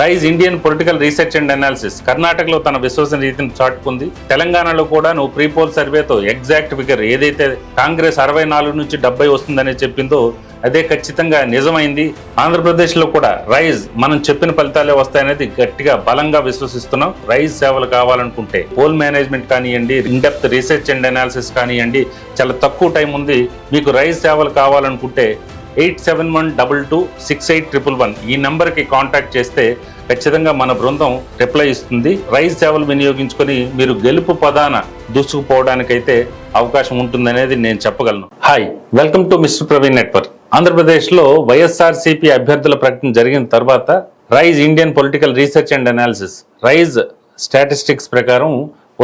Rise Indian political research and analysis. కర్ణాటకలో తన విశ్వసనీయతను చాటుకుంది. తెలంగాణలో కూడా నువ్వు ప్రీపోల్ సర్వేతో ఎగ్జాక్ట్ ఫిగర్ ఏదైతే కాంగ్రెస్ అరవై నాలుగు నుంచి డెబ్బై వస్తుందని చెప్పిందో అదే ఖచ్చితంగా నిజమైంది. ఆంధ్రప్రదేశ్లో కూడా రైజ్ మనం చెప్పిన ఫలితాలే వస్తాయనేది గట్టిగా బలంగా విశ్వసిస్తున్నాం. రైజ్ సేవలు కావాలనుకుంటే పోల్ మేనేజ్మెంట్ కానివ్వండి in depth research and analysis కానివ్వండి చాలా తక్కువ టైం ఉంది. మీకు రైజ్ సేవలు కావాలనుకుంటే eight seven one double two six eight triple one. ఈ నెంబర్కి కాంటాక్ట్ చేస్తే ఖచ్చితంగా మన బృందం రిప్లై ఇస్తుంది. రైస్ సేవలు వినియోగించుకొని మీరు గెలుపు పదాన దూసుకుపోవడానికైతే అవకాశం ఉంటుందనేది నేను చెప్పగలను. Hi welcome to mister Praveen network ఆంధ్రప్రదేశ్లో వైఎస్ఆర్సీపీ అభ్యర్థుల ప్రకటన జరిగిన తర్వాత Rise Indian political research and analysis Rise statistics ప్రకారం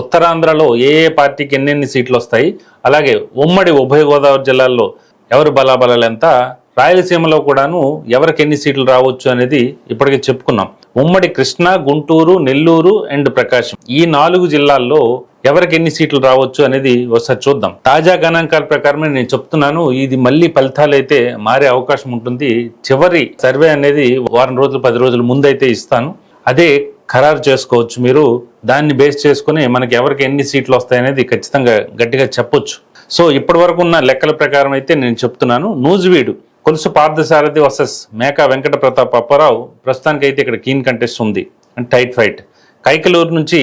ఉత్తరాంధ్రలో ఏ ఏ పార్టీకి ఎన్నెన్ని సీట్లు వస్తాయి అలాగే ఉమ్మడి ఉభయ గోదావరి జిల్లాల్లో ఎవరు బలాబలాలు ఎంత రాయలసీమలో కూడాను ఎవరికి ఎన్ని సీట్లు రావచ్చు అనేది ఇప్పటికే చెప్పుకున్నాం. ఉమ్మడి కృష్ణ గుంటూరు నెల్లూరు అండ్ ప్రకాశం. ఈ నాలుగు జిల్లాల్లో ఎవరికి ఎన్ని సీట్లు రావచ్చు అనేది ఒకసారి చూద్దాం. తాజా గణాంకాల ప్రకారమే నేను చెప్తున్నాను. ఇది మళ్ళీ ఫలితాలు అయితే మారే అవకాశం ఉంటుంది. చివరి సర్వే అనేది వారం రోజులు పది రోజుల ముందైతే ఇస్తాను. అదే ఖరారు చేసుకోవచ్చు మీరు. దాన్ని బేస్ చేసుకుని మనకి ఎవరికి ఎన్ని సీట్లు వస్తాయనేది ఖచ్చితంగా గట్టిగా చెప్పొచ్చు. సో ఇప్పటి వరకు ఉన్న లెక్కల ప్రకారం అయితే నేను చెప్తున్నాను. నూజివీడు కొలుసు పార్థసారథి వర్సెస్ మేకా వెంకట ప్రతాప్ అప్పారావు ప్రస్తుతానికి అయితే ఇక్కడ కీన్ కంటెస్ట్ ఉంది. అండ్ టైట్ ఫైట్ కైకలూరు నుంచి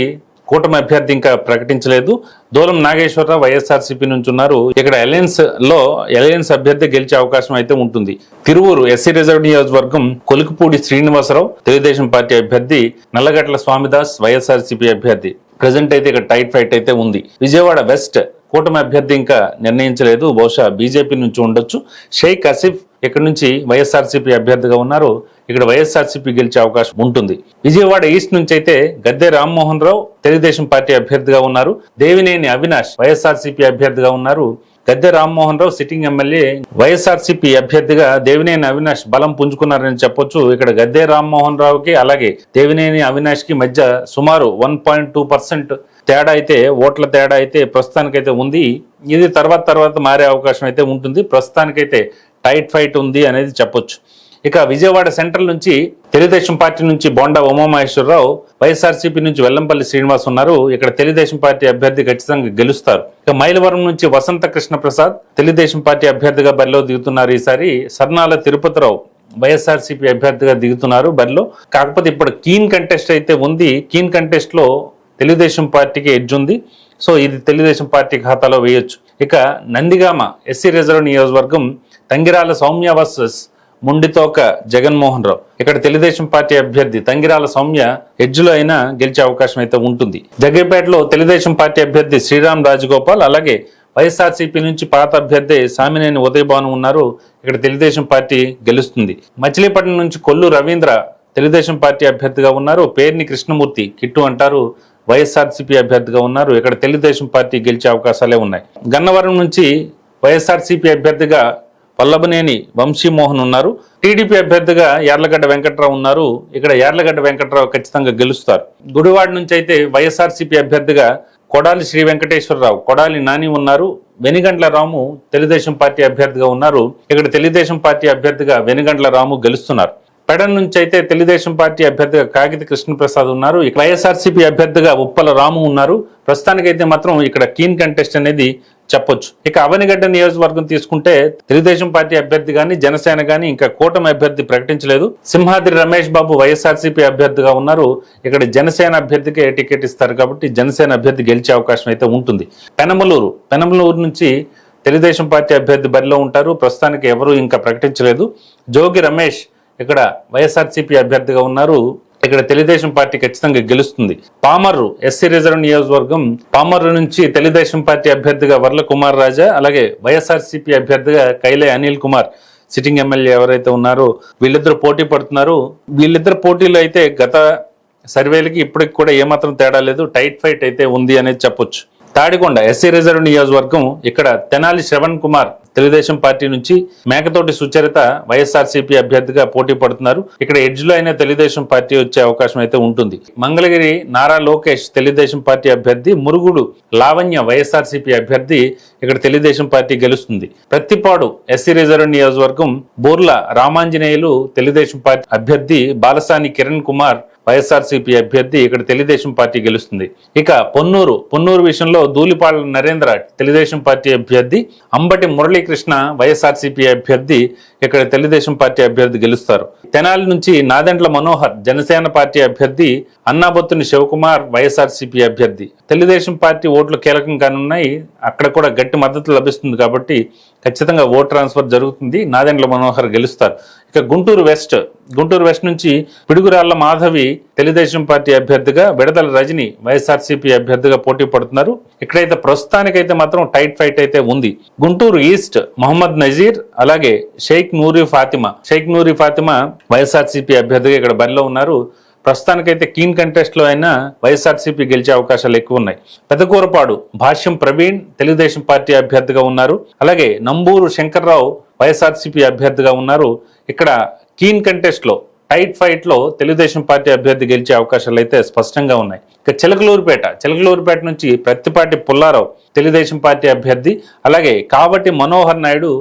కూటమి అభ్యర్థి ఇంకా ప్రకటించలేదు. దూలం నాగేశ్వరరావు వైఎస్ఆర్సీపీ నుంచి ఉన్నారు. ఇక్కడ అలయన్స్లో అలయన్స్ అభ్యర్థి గెలిచే అవకాశం అయితే ఉంటుంది. తిరువూరు ఎస్సీ రిజర్వ్ నియోజకవర్గం కొలుకుపూడి శ్రీనివాసరావు తెలుగుదేశం పార్టీ అభ్యర్థి నల్లగట్ల స్వామిదాస్ వైఎస్ఆర్సీపీ అభ్యర్థి. ప్రజెంట్ అయితే ఇక్కడ టైట్ ఫైట్ అయితే ఉంది. విజయవాడ వెస్ట్ కూటమి అభ్యర్థి ఇంకా నిర్ణయించలేదు. బహుశా బీజేపీ నుంచి ఉండొచ్చు. షేక్ అసిఫ్ ఇక్కడ నుంచి వైఎస్ఆర్సీపీ అభ్యర్థిగా ఉన్నారు ఇక్కడ వైఎస్ఆర్సీపీ గెలిచే అవకాశం ఉంటుంది. విజయవాడ ఈస్ట్ నుంచి అయితే గద్దె రామ్మోహన్ రావు తెలుగుదేశం పార్టీ అభ్యర్థిగా ఉన్నారు. దేవినేని అవినాష్ వైఎస్ఆర్సీపీ అభ్యర్థిగా ఉన్నారు. గద్దె రామ్మోహన్ రావు సిట్టింగ్ ఎమ్మెల్యే వైఎస్ఆర్సీపీ అభ్యర్థిగా దేవినేని అవినాష్ బలం పుంజుకున్నారని చెప్పొచ్చు. ఇక్కడ గద్దె రామ్మోహన్ రావుకి అలాగే దేవినేని అవినాష్కి మధ్య సుమారు వన్ పాయింట్ టూ పర్సెంట్ తేడా అయితే ఓట్ల తేడా అయితే ప్రస్తుతానికైతే ఉంది. ఇది తర్వాత తర్వాత మారే అవకాశం అయితే ఉంటుంది. ప్రస్తుతానికైతే టైట్ ఫైట్ ఉంది అనేది చెప్పొచ్చు. ఇక విజయవాడ సెంట్రల్ నుంచి తెలుగుదేశం పార్టీ నుంచి బొండా ఉమామహేశ్వరరావు వైఎస్ఆర్సీపీ నుంచి వెల్లంపల్లి శ్రీనివాస్ ఉన్నారు. ఇక్కడ తెలుగుదేశం పార్టీ అభ్యర్థి ఖచ్చితంగా గెలుస్తారు. ఇక మైలవరం నుంచి వసంత కృష్ణ ప్రసాద్ తెలుగుదేశం పార్టీ అభ్యర్థిగా బరిలో దిగుతున్నారు ఈసారి. సర్నాల తిరుపతిరావు వైఎస్ఆర్సీపీ అభ్యర్థిగా దిగుతున్నారు బరిలో. కాకపోతే ఇప్పుడు కీన్ కంటెస్ట్ అయితే ఉంది. కీన్ కంటెస్ట్లో తెలుగుదేశం పార్టీకి ఎడ్జ్ ఉంది. సో ఇది తెలుగుదేశం పార్టీ ఖాతాలో వేయొచ్చు. ఇక నందిగామ ఎస్సీ రిజర్వ్ నియోజకవర్గం తంగిరాల సౌమ్య వర్సెస్ ముండితోక జగన్మోహన్ రావు. ఇక్కడ తెలుగుదేశం పార్టీ అభ్యర్థి తంగిరాల సౌమ్య ఎడ్జ్లో అయినా గెలిచే అవకాశం అయితే ఉంటుంది. జగ్గేపేటలో తెలుగుదేశం పార్టీ అభ్యర్థి శ్రీరామ్ రాజగోపాల్ అలాగే వైఎస్ఆర్సీపీ నుంచి పాత అభ్యర్థి సామినేని ఉదయభాను ఉన్నారు. ఇక్కడ తెలుగుదేశం పార్టీ గెలుస్తుంది. మచిలీపట్నం నుంచి కొల్లు రవీంద్ర తెలుగుదేశం పార్టీ అభ్యర్థిగా ఉన్నారు. పేర్ని కృష్ణమూర్తి కిట్టు అంటారు వైఎస్ఆర్సీపీ అభ్యర్థిగా ఉన్నారు. ఇక్కడ తెలుగుదేశం పార్టీ గెలిచే అవకాశాలే ఉన్నాయి. గన్నవరం నుంచి వైఎస్ఆర్సీపీ అభ్యర్థిగా పల్లబనేని వంశీమోహన్ ఉన్నారు. టీడీపీ అభ్యర్థిగా యార్లగడ్డ వెంకట్రావు ఉన్నారు. ఇక్కడ యార్లగడ్డ వెంకట్రావు ఖచ్చితంగా గెలుస్తారు. గుడివాడ నుంచి అయితే వైఎస్ఆర్సీపీ అభ్యర్థిగా కొడాలి శ్రీ వెంకటేశ్వరరావు కొడాలి నాని ఉన్నారు. వెనిగండ్ల రాము తెలుగుదేశం పార్టీ అభ్యర్థిగా ఉన్నారు. ఇక్కడ తెలుగుదేశం పార్టీ అభ్యర్థిగా వెనిగండ్ల రాము గెలుస్తున్నారు. పెడన్ నుంచి అయితే తెలుగుదేశం పార్టీ అభ్యర్థిగా కాగిత కృష్ణప్రసాద్ ఉన్నారు. వైఎస్ఆర్సీపీ అభ్యర్థిగా ఉప్పల రాము ఉన్నారు. ప్రస్తుతానికైతే మాత్రం ఇక్కడ కీన్ కంటెస్ట్ అనేది చెప్పొచ్చు. ఇక అవనిగడ్డ నియోజకవర్గం తీసుకుంటే తెలుగుదేశం పార్టీ అభ్యర్థి కానీ జనసేన కానీ ఇంకా కూటమి అభ్యర్థి ప్రకటించలేదు. సింహాద్రి రమేష్ బాబు వైఎస్ఆర్సీపీ అభ్యర్థిగా ఉన్నారు. ఇక్కడ జనసేన అభ్యర్థికే టికెట్ ఇస్తారు కాబట్టి జనసేన అభ్యర్థి గెలిచే అవకాశం అయితే ఉంటుంది. పెనమలూరు పెనమలూరు నుంచి తెలుగుదేశం పార్టీ అభ్యర్థి బరిలో ఉంటారు. ప్రస్తుతానికి ఎవరు ఇంకా ప్రకటించలేదు. జోగి రమేష్ ఇక్కడ వైఎస్ఆర్సీపీ అభ్యర్థిగా ఉన్నారు. ఇక్కడ తెలుగుదేశం పార్టీ ఖచ్చితంగా గెలుస్తుంది. పామర్రు ఎస్సీ రిజర్వ్ నియోజకవర్గం పామర్రు నుంచి తెలుగుదేశం పార్టీ అభ్యర్థిగా వర్ల కుమార్ రాజా అలాగే వైఎస్ఆర్సీపీ అభ్యర్థిగా కైలే అనిల్ కుమార్ సిట్టింగ్ ఎమ్మెల్యే ఎవరైతే ఉన్నారో వీళ్ళిద్దరు పోటీ పడుతున్నారు. వీళ్ళిద్దరు పోటీలు అయితే గత సర్వేలకి ఇప్పటికి కూడా ఏమాత్రం తేడా లేదు. టైట్ ఫైట్ అయితే ఉంది అనేది చెప్పొచ్చు. తాడికొండ ఎస్సీ రిజర్వ్ నియోజకవర్గం ఇక్కడ తెనాలి శ్రవణ్ కుమార్ తెలుగుదేశం పార్టీ నుంచి మేకతోటి సుచరిత వైఎస్ఆర్సీపీ అభ్యర్థిగా పోటీ పడుతున్నారు. ఇక్కడ ఎడ్జ్లో అయినా తెలుగుదేశం పార్టీ వచ్చే అవకాశం అయితే ఉంటుంది. మంగళగిరి నారా లోకేష్ తెలుగుదేశం పార్టీ అభ్యర్థి మురుగుడు లావణ్య వైఎస్ఆర్సీపీ అభ్యర్థి ఇక్కడ తెలుగుదేశం పార్టీ గెలుస్తుంది. ప్రత్తిపాడు ఎస్సీ రిజర్వ్ నియోజకవర్గం బోర్ల రామాంజనేయులు తెలుగుదేశం పార్టీ అభ్యర్థి బాలసాని కిరణ్ కుమార్ వైఎస్ఆర్సీపీ అభ్యర్థి ఇక్కడ తెలుగుదేశం పార్టీ గెలుస్తుంది. ఇక పొన్నూరు పొన్నూరు విషయంలో ధూళిపాల నరేంద్ర తెలుగుదేశం పార్టీ అభ్యర్థి అంబటి మురళీకృష్ణ వైఎస్ఆర్సీపీ అభ్యర్థి ఇక్కడ తెలుగుదేశం పార్టీ అభ్యర్థి గెలుస్తారు. తెనాలి నుంచి నాదెండ్ల మనోహర్ జనసేన పార్టీ అభ్యర్థి అన్నాబొత్తుని శివకుమార్ వైఎస్ఆర్సీపీ అభ్యర్థి. తెలుగుదేశం పార్టీ ఓట్లు కీలకం కానున్నాయి. అక్కడ కూడా గట్టి మద్దతు లభిస్తుంది కాబట్టి ఖచ్చితంగా ఓట్ ట్రాన్స్ఫర్ జరుగుతుంది. నాదెండ్ల మనోహర్ గెలుస్తారు. ఇక గుంటూరు వెస్ట్. గుంటూరు వెస్ట్ నుంచి పిడుగురాళ్ళ మాధవి తెలుగుదేశం పార్టీ అభ్యర్థిగా విడదల రజని వైఎస్ఆర్సీపీ అభ్యర్థిగా పోటీ పడుతున్నారు. ఇక్కడైతే ప్రస్తుతానికైతే మాత్రం టైట్ ఫైట్ అయితే ఉంది. గుంటూరు ఈస్ట్ మొహమ్మద్ నజీర్ అలాగే షేక్ నూరి ఫాతిమా. షేక్ నూరి ఫాతిమా వైఎస్ఆర్సీపీ అభ్యర్థిగా ఇక్కడ బరిలో ఉన్నారు. ప్రస్తుతానికైతే కీన్ కంటెస్ట్లో అయినా వైఎస్ఆర్సీపీ గెలిచే అవకాశాలు ఎక్కువ ఉన్నాయి. పెదకూరపాడు భాష్యం ప్రవీణ్ తెలుగుదేశం పార్టీ అభ్యర్థిగా ఉన్నారు. అలాగే నంబూరు శంకర్రావు వైఎస్ఆర్సీపీ అభ్యర్థిగా ఉన్నారు. ఇక్కడ కీన్ కంటెస్ట్లో టైట్ ఫైట్లో తెలుగుదేశం పార్టీ అభ్యర్థి గెలిచే అవకాశాలు అయితే స్పష్టంగా ఉన్నాయి. ఇక చిలకలూరుపేట చిలకలూరుపేట నుంచి ప్రత్తిపాటి పుల్లారావు తెలుగుదేశం పార్టీ అభ్యర్థి అలాగే కాబట్టి మనోహర్ నాయుడు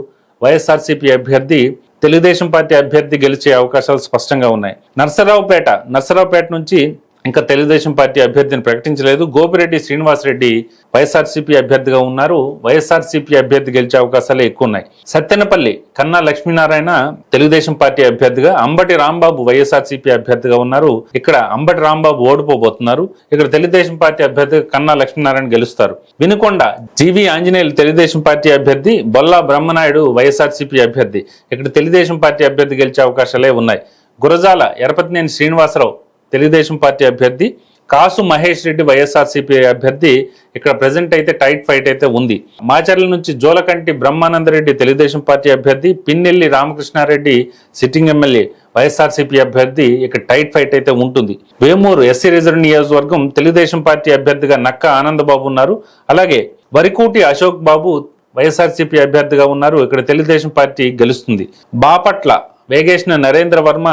వైఎస్ఆర్సీపీ అభ్యర్థి తెలుగుదేశం పార్టీ అభ్యర్థి గెలిచే అవకాశాలు స్పష్టంగా ఉన్నాయి. నర్సరావుపేట నర్సరావుపేట నుంచి ఇంకా తెలుగుదేశం పార్టీ అభ్యర్థిని ప్రకటించలేదు. గోపిరెడ్డి శ్రీనివాసరెడ్డి వైఎస్ఆర్సీపీ అభ్యర్థిగా ఉన్నారు. వైఎస్ఆర్సీపీ అభ్యర్థి గెలిచే అవకాశాలు ఎక్కువ ఉన్నాయి సత్తెనపల్లి కన్నా లక్ష్మీనారాయణ తెలుగుదేశం పార్టీ అభ్యర్థిగా అంబటి రాంబాబు వైఎస్ఆర్సీపీ అభ్యర్థిగా ఉన్నారు. ఇక్కడ అంబటి రాంబాబు ఓడిపోబోతున్నారు. ఇక్కడ తెలుగుదేశం పార్టీ అభ్యర్థిగా కన్నా లక్ష్మీనారాయణ గెలుస్తారు. Vinukonda G V Anjaneyulu Telugu Desam party అభ్యర్థి బొల్లా బ్రహ్మనాయుడు వైఎస్ఆర్సీపీ అభ్యర్థి. ఇక్కడ తెలుగుదేశం పార్టీ అభ్యర్థి గెలిచే అవకాశాలే ఉన్నాయి. గురజాల ఎరపతినేని శ్రీనివాసరావు తెలుగుదేశం పార్టీ అభ్యర్థి కాసు మహేష్ రెడ్డి వైఎస్ఆర్సీపీ అభ్యర్థి ఇక్కడ ప్రజెంట్ అయితే టైట్ ఫైట్ అయితే ఉంది. మాచర్ల నుంచి జోలకంటి బ్రహ్మానందరెడ్డి తెలుగుదేశం పార్టీ అభ్యర్థి పిన్నెల్లి రామకృష్ణారెడ్డి సిట్టింగ్ ఎమ్మెల్యే వైఎస్ఆర్సీపీ అభ్యర్థి ఇక్కడ టైట్ ఫైట్ అయితే ఉంటుంది. వేమూరు ఎస్సీ రిజర్వ్ నియోజకవర్గం తెలుగుదేశం పార్టీ అభ్యర్థిగా నక్క ఆనందబాబు ఉన్నారు. అలాగే వరికూటి అశోక్ బాబు వైఎస్ఆర్సీపీ అభ్యర్థిగా ఉన్నారు. ఇక్కడ తెలుగుదేశం పార్టీ గెలుస్తుంది. బాపట్ల వేగేసిన నరేంద్ర వర్మ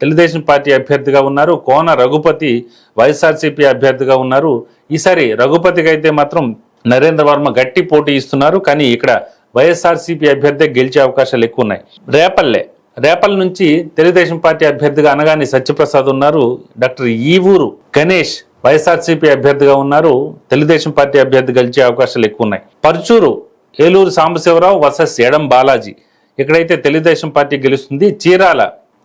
తెలుగుదేశం పార్టీ అభ్యర్థిగా ఉన్నారు. కోన రఘుపతి వైఎస్ఆర్సీపీ అభ్యర్థిగా ఉన్నారు. ఈసారి రఘుపతికి అయితే మాత్రం నరేంద్ర వర్మ గట్టి పోటీ ఇస్తున్నారు. కానీ ఇక్కడ వైఎస్ఆర్సీపీ అభ్యర్థి గెలిచే అవకాశాలు ఎక్కువ ఉన్నాయి రేపల్లె రేపల్ నుంచి తెలుగుదేశం పార్టీ అభ్యర్థిగా అనగాని సత్యప్రసాద్ ఉన్నారు. డాక్టర్ ఈవూరు గణేష్ వైఎస్ఆర్సీపీ అభ్యర్థిగా ఉన్నారు. తెలుగుదేశం పార్టీ అభ్యర్థి గెలిచే అవకాశాలు ఎక్కువ ఉన్నాయి పరుచూరు ఏలూరు సాంబశివరావు వర్సెస్ ఎడం బాలాజీ. ఇక్కడైతే తెలుగుదేశం పార్టీ గెలుస్తుంది. చీరాల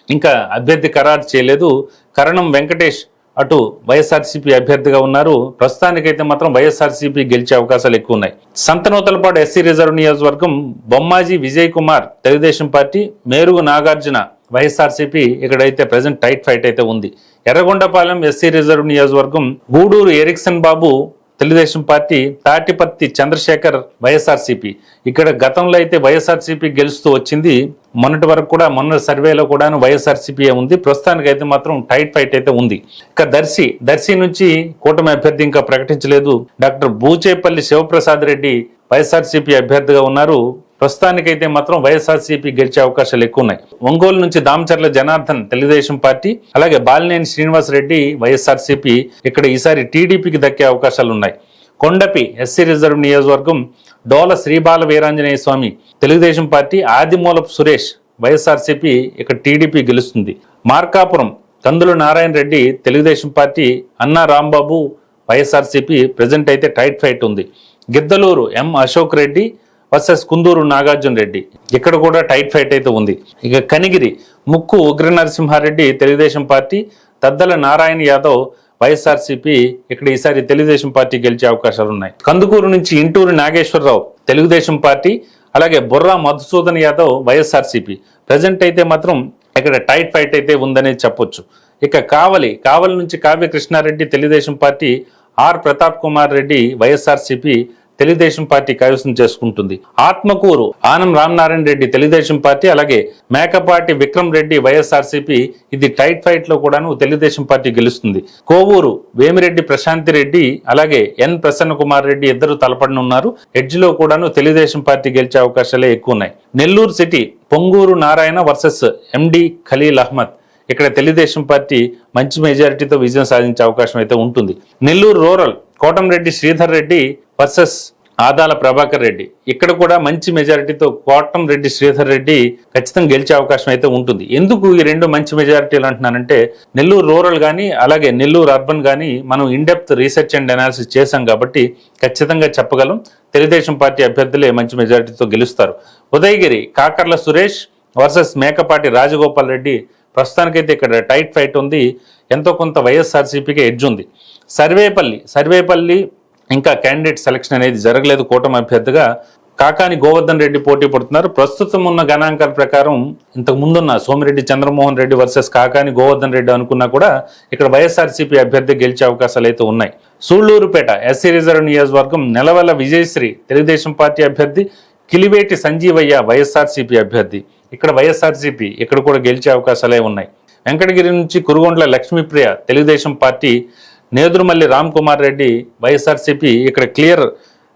ఇంకా అభ్యర్థి ఖరారు చేయలేదు. కరణం వెంకటేష్ అటు వైఎస్ఆర్సీపీ అభ్యర్థిగా ఉన్నారు. ప్రస్తుతానికైతే మాత్రం వైఎస్ఆర్సీపీ గెలిచే అవకాశాలు ఎక్కువ ఉన్నాయి. సంతనూతలపాడు ఎస్సీ రిజర్వ్ నియోజకవర్గం బొమ్మాజీ విజయ్ కుమార్ తెలుగుదేశం పార్టీ మేరుగు నాగార్జున వైఎస్ఆర్సీపీ ఇక్కడైతే ప్రజెంట్ టైట్ ఫైట్ అయితే ఉంది. ఎర్రగొండపాలెం ఎస్సీ రిజర్వ్ నియోజకవర్గం గూడూరు ఎరిక్సన్ బాబు తెలుగుదేశం పార్టీ తాటిపత్తి చంద్రశేఖర్ వైఎస్ఆర్సీపీ. ఇక్కడ గతంలో అయితే వైఎస్ఆర్సీపీ గెలుస్తూ వచ్చింది. మొన్నటి వరకు కూడా మొన్న సర్వేలో కూడా వైఎస్ఆర్సీపీ ఉంది. ప్రస్తుతానికి అయితే మాత్రం టైట్ ఫైట్ అయితే ఉంది. ఇక దర్శి దర్శి నుంచి కూటమి అభ్యర్థి ఇంకా ప్రకటించలేదు. డాక్టర్ బూచేపల్లి శివప్రసాద్ రెడ్డి వైఎస్ఆర్సీపీ అభ్యర్థిగా ఉన్నారు. ప్రస్తుతానికైతే మాత్రం వైఎస్ఆర్సీపీ గెలిచే అవకాశాలు ఎక్కువ ఉన్నాయి ఒంగోలు నుంచి దామచర్ల జనార్దన్ తెలుగుదేశం పార్టీ అలాగే బాలినేని శ్రీనివాస్ రెడ్డి వైఎస్ఆర్సీపీ ఇక్కడ ఈసారి టీడీపీకి దక్కే అవకాశాలు ఉన్నాయి కొండపి ఎస్సీ రిజర్వ్ నియోజకవర్గం డోల శ్రీబాల వీరాంజనేయ స్వామి తెలుగుదేశం పార్టీ ఆదిమూలపు సురేష్ వైఎస్ఆర్సీపీ ఇక్కడ టీడీపీ గెలుస్తుంది. మార్కాపురం కందుల నారాయణ రెడ్డి తెలుగుదేశం పార్టీ అన్నా రాంబాబు వైఎస్ఆర్సీపీ ప్రజెంట్ అయితే టైట్ ఫైట్ ఉంది. Giddalur M Ashok Reddy versus Kunduru Nagarjuna Reddy. ఇక్కడ కూడా టైట్ ఫైట్ అయితే ఉంది. ఇక కనిగిరి ముక్కు ఉగ్ర నరసింహారెడ్డి తెలుగుదేశం పార్టీ తద్దల నారాయణ యాదవ్ వైఎస్ఆర్సీపీ ఇక్కడ ఈసారి తెలుగుదేశం పార్టీ గెలిచే అవకాశాలు ఉన్నాయి. కందుకూరు నుంచి ఇంటూరు నాగేశ్వరరావు తెలుగుదేశం పార్టీ అలాగే బుర్రా మధుసూదన్ యాదవ్ వైఎస్ఆర్సీపీ. ప్రజెంట్ అయితే మాత్రం ఇక్కడ టైట్ ఫైట్ అయితే ఉందనే చెప్పొచ్చు. ఇక కావలి కావలి నుంచి Kavya Krishna Reddy Telugu Desam party R Pratap Kumar Reddy YSRCP Telugu Desam party కైవసం చేసుకుంటుంది. ఆత్మకూరు ఆనం రామనారాయణ రెడ్డి తెలుగుదేశం పార్టీ అలాగే మేకపాటి విక్రమ్ రెడ్డి వైఎస్ఆర్సీపీ ఇది టైట్ ఫైట్లో కూడాను తెలుగుదేశం పార్టీ గెలుస్తుంది. కోవూరు వేమిరెడ్డి ప్రశాంతి రెడ్డి అలాగే ఎన్ ప్రసన్న కుమార్ రెడ్డి ఇద్దరు తలపడనున్నారు. ఎడ్జ్లో కూడాను తెలుగుదేశం పార్టీ గెలిచే అవకాశాలే ఎక్కువ ఉన్నాయి Nellore city Ponguru Narayana versus MD Khaleel Ahmed. ఇక్కడ తెలుగుదేశం పార్టీ మంచి మెజారిటీతో విజయం సాధించే అవకాశం అయితే ఉంటుంది. Nellore rural Kotamreddy Sridhar Reddy versus Adala Prabhakar Reddy. ఇక్కడ కూడా మంచి మెజారిటీతో కోటం రెడ్డి శ్రీధర్ రెడ్డి ఖచ్చితంగా గెలిచే అవకాశం అయితే ఉంటుంది. ఎందుకు ఈ రెండు మంచి మెజారిటీలు అంటున్నానంటే నెల్లూరు రూరల్ కానీ అలాగే నెల్లూరు అర్బన్ కానీ మనం ఇన్డెప్త్ రీసెర్చ్ అండ్ అనాలిసిస్ చేశాం కాబట్టి ఖచ్చితంగా చెప్పగలం. తెలుగుదేశం పార్టీ అభ్యర్థులే మంచి మెజారిటీతో గెలుస్తారు. ఉదయగిరి కాకర్ల సురేష్ వర్సెస్ మేకపాటి రాజగోపాల్ రెడ్డి ప్రస్తుతానికైతే ఇక్కడ టైట్ ఫైట్ ఉంది. ఎంతో కొంత వైఎస్ఆర్సీపీకి ఎడ్జ్ ఉంది. సర్వేపల్లి సర్వేపల్లి ఇంకా క్యాండిడేట్ సెలక్షన్ అనేది జరగలేదు కూటమి అభ్యర్థిగా. కాకాని గోవర్ధన్ రెడ్డి పోటీ పడుతున్నారు. ప్రస్తుతం ఉన్న గణాంకాల ప్రకారం ఇంతకు ముందున్న సోమిరెడ్డి చంద్రమోహన్ రెడ్డి వర్సెస్ కాకాని గోవర్ధన్ రెడ్డి అనుకున్నా కూడా ఇక్కడ వైఎస్ఆర్సీపీ అభ్యర్థి గెలిచే అవకాశాలు అయితే ఉన్నాయి. సూళ్ళూరుపేట ఎస్సీ రిజర్వ్ నియోజకవర్గం నెలవెల్ల విజయశ్రీ తెలుగుదేశం పార్టీ అభ్యర్థి కిలివేటి సంజీవయ్య వైఎస్ఆర్సీపీ అభ్యర్థి. ఇక్కడ వైఎస్ఆర్సీపీ ఇక్కడ కూడా గెలిచే అవకాశాలే ఉన్నాయి. వెంకటగిరి నుంచి కురుగొండ్ల లక్ష్మీప్రియ తెలుగుదేశం పార్టీ నేదురుమల్లి రామ్ కుమార్ రెడ్డి వైఎస్ఆర్సీపీ ఇక్కడ క్లియర్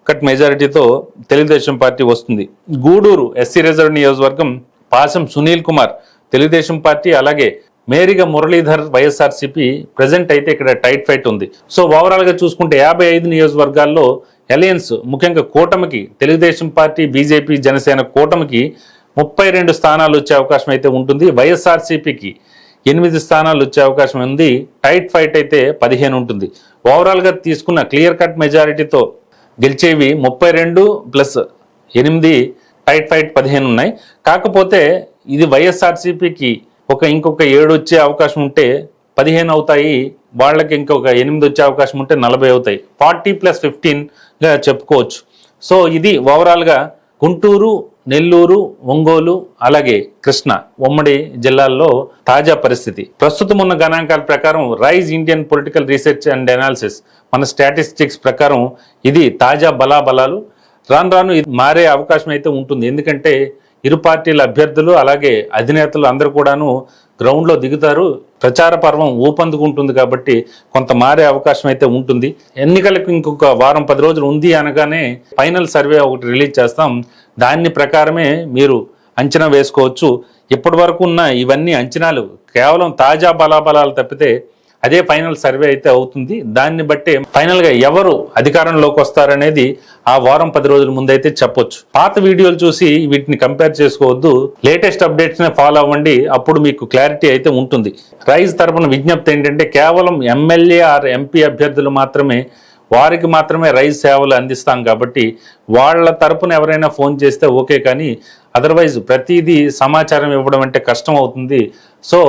కట్ మెజారిటీతో తెలుగుదేశం పార్టీ వస్తుంది. గూడూరు ఎస్సీ రిజర్వ్ నియోజకవర్గం పాసం సునీల్ కుమార్ తెలుగుదేశం పార్టీ అలాగే మేరిగ మురళీధర్ వైఎస్ఆర్సీపీ ప్రజెంట్ అయితే ఇక్కడ టైట్ ఫైట్ ఉంది. సో ఓవరాల్గా చూసుకుంటే యాభై ఐదు నియోజకవర్గాల్లో అలయన్స్ ముఖ్యంగా కూటమికి తెలుగుదేశం పార్టీ బీజేపీ జనసేన కూటమికి ముప్పై రెండు స్థానాలు వచ్చే అవకాశం అయితే ఉంటుంది. వైఎస్ఆర్సీపీకి ఎనిమిది స్థానాలు వచ్చే అవకాశం ఉంది. టైట్ ఫైట్ అయితే పదిహేను ఉంటుంది. ఓవరాల్గా తీసుకున్న క్లియర్ కట్ మెజారిటీతో గెలిచేవి ముప్పై రెండు ప్లస్ ఎనిమిది టైట్ ఫైట్ పదిహేను ఉన్నాయి. కాకపోతే ఇది వైఎస్ఆర్సీపీకి ఒక ఇంకొక ఏడు వచ్చే అవకాశం ఉంటే పదిహేను అవుతాయి. వాళ్ళకి ఇంకొక ఎనిమిది వచ్చే అవకాశం ఉంటే నలభై అవుతాయి. ఫార్టీ ప్లస్ ఫిఫ్టీన్గా చెప్పుకోవచ్చు. సో ఇది ఓవరాల్గా గుంటూరు నెల్లూరు ఒంగోలు అలాగే కృష్ణ ఉమ్మడి జిల్లాల్లో తాజా పరిస్థితి. ప్రస్తుతం ఉన్న గణాంకాల ప్రకారం Rise Indian Political Research and Analysis మన స్టాటిస్టిక్స్ ప్రకారం ఇది తాజా బలాబలాలు. రాను రాను ఇది మారే అవకాశం అయితే ఉంటుంది. ఎందుకంటే ఇరు పార్టీల అభ్యర్థులు అలాగే అధినేతలు అందరూ కూడాను గ్రౌండ్లో దిగుతారు. ప్రచార పర్వం ఊపందుకుంటుంది కాబట్టి కొంత మారే అవకాశం అయితే ఉంటుంది. ఎన్నికలకు ఇంకొక వారం పది రోజులు ఉంది అనగానే ఫైనల్ సర్వే ఒకటి రిలీజ్ చేస్తాం. దాన్ని ప్రకారమే మీరు అంచనా వేసుకోవచ్చు. ఇప్పటి వరకు ఉన్న ఇవన్నీ అంచనాలు కేవలం తాజా బలాబలాలు తప్పితే అదే ఫైనల్ సర్వే అయితే అవుతుంది. దాన్ని బట్టే ఫైనల్గా ఎవరు అధికారంలోకి వస్తారనేది ఆ వారం పది రోజుల ముందైతే చెప్పొచ్చు. పాత వీడియోలు చూసి వీటిని కంపేర్ చేసుకోవద్దు. లేటెస్ట్ అప్డేట్స్నే ఫాలో అవ్వండి. అప్పుడు మీకు క్లారిటీ అయితే ఉంటుంది. రైజ్ తరపున విజ్ఞప్తి ఏంటంటే కేవలం ఎమ్మెల్యే ఆర్ ఎంపీ అభ్యర్థులు మాత్రమే వారికి మాత్రమే రైస్ సేవలు అందిస్తాం కాబట్టి వాళ్ళ తరపున ఎవరైనా ఫోన్ చేస్తే ఓకే కానీ అదర్వైజ్ ప్రతిదీ సమాచారం ఇవ్వడం అంటే కష్టం అవుతుంది. సో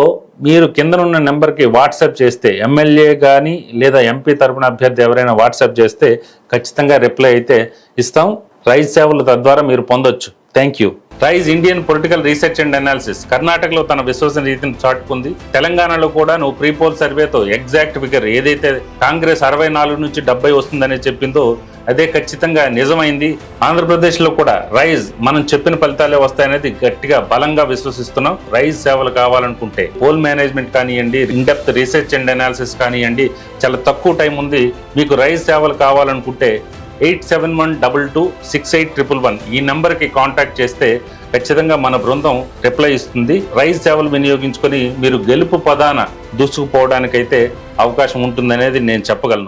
మీరు కిందనున్న నెంబర్కి వాట్సాప్ చేస్తే ఎమ్మెల్యే కానీ లేదా ఎంపీ తరపున అభ్యర్థి ఎవరైనా వాట్సాప్ చేస్తే ఖచ్చితంగా రిప్లై అయితే ఇస్తాం. రైస్ సేవలు తద్వారా మీరు పొందొచ్చు. Thank you Rise Indian Political Research and Analysis. కర్ణాటకలో తన విశ్వసనీయతను చాటుకుంది. తెలంగాణలో కూడా నువ్వు ప్రీపోల్ సర్వేతో ఎగ్జాక్ట్ ఫిగర్ ఏదైతే కాంగ్రెస్ అరవై నాలుగు నుంచి డెబ్బై వస్తుందని చెప్పిందో అదే ఖచ్చితంగా నిజమైంది. ఆంధ్రప్రదేశ్లో కూడా రైజ్ మనం చెప్పిన ఫలితాలే వస్తాయనేది గట్టిగా బలంగా విశ్వసిస్తున్నాం. రైజ్ సేవలు కావాలనుకుంటే పోల్ మేనేజ్మెంట్ కానివ్వండి in depth research and analysis కానివ్వండి చాలా తక్కువ టైం ఉంది. మీకు రైజ్ సేవలు కావాలనుకుంటే eight seven one double two six eight triple one. ఈ నెంబర్కి కాంటాక్ట్ చేస్తే ఖచ్చితంగా మన బృందం రిప్లై ఇస్తుంది. రైస్ సేవలు వినియోగించుకొని మీరు గెలుపు పదాన దూసుకుపోవడానికైతే అవకాశం ఉంటుందనేది నేను చెప్పగలను.